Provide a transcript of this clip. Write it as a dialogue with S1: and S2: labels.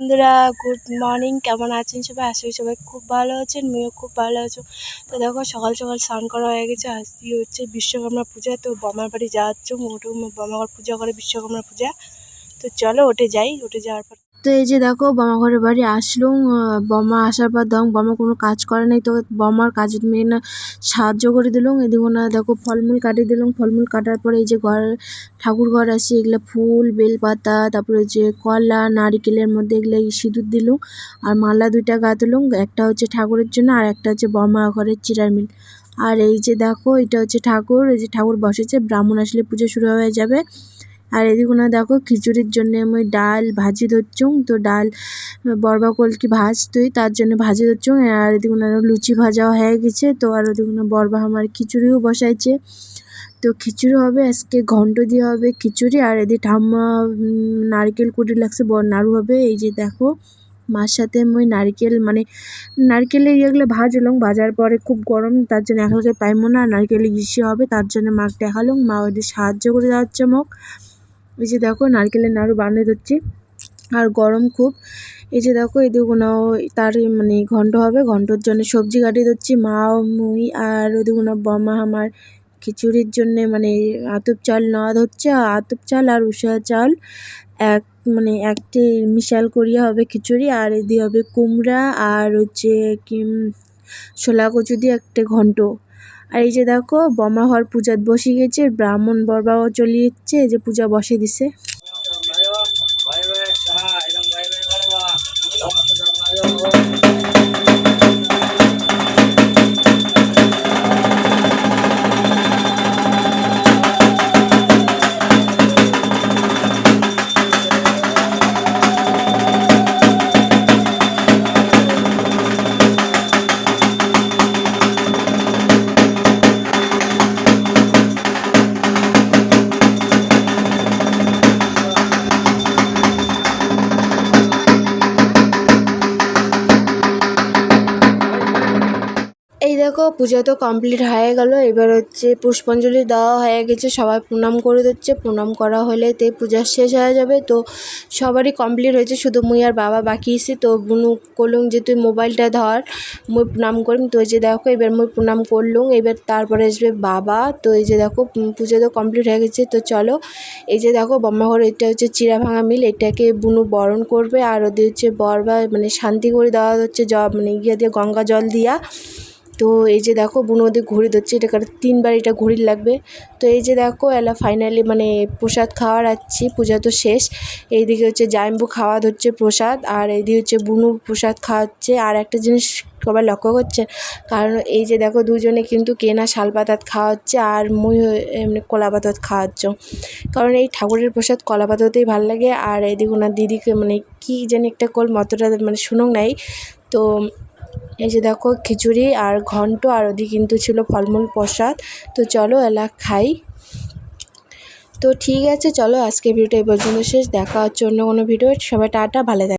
S1: বন্ধুরা good morning কেমন আছেন সবাই? আশা করি সবাই খুব ভালো আছেন মেয়েও খুব ভালো আছো। তো দেখো, সকাল সকাল স্নান করা হয়ে গেছে। আজকে হচ্ছে বিশ্বকর্মা পূজা। তো বমার বাড়ি যাওয়ার মোটু বমার পূজা করে বিশ্বকর্মা পূজা। তো চলো ওটে যাই। ওটে যাওয়ার পর তো এই যে দেখো, বমা ঘরের বাড়ি আসলুম বমা আসার পর দেখো বমা কোনো কাজ করে নাই, তো বমার কাজের মেয়ে না সাহায্য করে দিলুম এদিকে না, দেখো ফলমূল কাটিয়ে দিলুম, ফলমূল কাটার পরে এই যে ঘর, ঠাকুর ঘর আছে, এগুলো ফুল, বেলপাতা, তারপরে যে কলা, নারিকেলের মধ্যে এগুলো সিঁদুর দিলুম, আর মালা দুইটা গাঁথলুম, একটা হচ্ছে ঠাকুরের জন্য, আর একটা হচ্ছে বমা ঘরের চিরার মিল। আর এই যে দেখো, এটা হচ্ছে ঠাকুর, এই যে ঠাকুর বসেছে, ব্রাহ্মণ আসলে পুজো শুরু হয়ে যাবে। আর এদিকে দেখো খিচুড়ির জন্য আমি ডাল ভাজি ধরছুম তো ডাল বরবা কলকি ভাজ তুই তার জন্য ভাজি ধরছুম আর এদিকে না লুচি ভাজা হয়ে গেছে, তো আর ওদিকে বরবা আমার খিচুড়িও বসাইছে। তো খিচুড়ি হবে, আজকে ঘন্ট দিয়ে হবে খিচুড়ি, আর এদিকে ঠাম্মা নারকেল কুটি লাগছে বড় নাড়ু হবে, এই যে দেখো, মার সাথে মই নারকেল মানে নারকেলের ইয়েগুলো ভাজলাম, ভাজার পরে খুব গরম, তার জন্য একালকে পাইমো না নারকেল ইসে হবে, তার জন্য মাকে দেখালাম, মা ওদের সাহায্য করে দেওয়া হচ্ছে মোক এই যে দেখো নারকেলের নাড়ু বানিয়ে দিচ্ছি। আর গরম খুব। এই যে দেখো, এই দুগুলো তার মানে ঘন্ট হবে। ঘন্টর জন্য সবজি কাটিয়ে ধরছি মা, মুই আর ওদিগুলো বমা আমার খিচুড়ির জন্যে মানে আতপ চাল নেওয়া হচ্ছে। আতপ চাল আর উষা চাল এক মানে একটি মিশাল করিয়া হবে খিচুড়ি। আর এদি হবে কুমড়া আর হচ্ছে কি ছোলা কচু দিয়ে একটা ঘন্ট। আর এই যে দেখো বমা হওয়ার পূজাত বসে গেছে, ব্রাহ্মণ বরবাও চলে যাচ্ছে এই যে পূজা বসে দিছে। এই দেখো, পূজা তো কমপ্লিট হয়ে গেল। এবার হচ্ছে পুষ্পাঞ্জলি দেওয়া হয়ে গেছে। সবাই প্রণাম করে দিচ্ছে। প্রণাম করা হলে তে পূজা শেষ হয়ে যাবে। তো সবারই কমপ্লিট হয়েছে। শুধু মুই আর বাবা বাকি এসে তো বুনু করলুম যে তুই মোবাইলটা ধর, মুই প্রণাম করিম। তো এই যে দেখো, এবার মুই প্রণাম করলুম। এবার তারপরে আসবে বাবা। তো এই যে দেখো পূজা তো কমপ্লিট হয়ে গেছে। তো চলো, এই যে দেখো বম্মাঘর এটা হচ্ছে চিরা ভাঙা মিল। এটাকে বুনু বরণ করবে। আর ওদের হচ্ছে বরবা মানে শান্তি করে দেওয়া হচ্ছে। জ মানে ইয়ে দিয়ে গঙ্গা জল দিয়া। তো এই যে দেখো, বুনো ওদের ঘড়ি ধরছে, এটা কারণ তিনবার এটা ঘড়ির লাগবে। তো এই যে দেখো, এলা ফাইনালি মানে প্রসাদ খাওয়ার আছি, পূজা তো শেষ। এইদিকে হচ্ছে জাইম্বু খাওয়া ধরছে প্রসাদ, আর এইদিকে হচ্ছে বুনু প্রসাদ খাওয়াচ্ছে। আর একটা জিনিস সবাই লক্ষ্য করছে, কারণ এই যে দেখো, দুজনে কিন্তু কেনা শাল পাতাত খাওয়া হচ্ছে আর মই এমনি কলা পাতাত খাওয়াচ্ছ। কারণ এই ঠাকুরের প্রসাদ কলা পাতাতেই ভালো লাগে, আর এদিকে ওনার দিদিকে মানে কী জানি একটা কল মতটা মানে শুনুক নাই। তো এই যে দেখো খিচুড়ি আর ঘন্ট আর ওদিকে কিন্তু ছিল ফলমূল প্রসাদ। তো চলো এলা খাই। তো ঠিক আছে, চলো আজকে ভিডিওটা এই পর্যন্ত শেষ। দেখা হচ্ছে অন্য কোনো ভিডিও সবাই টাটা, ভালো থাকে।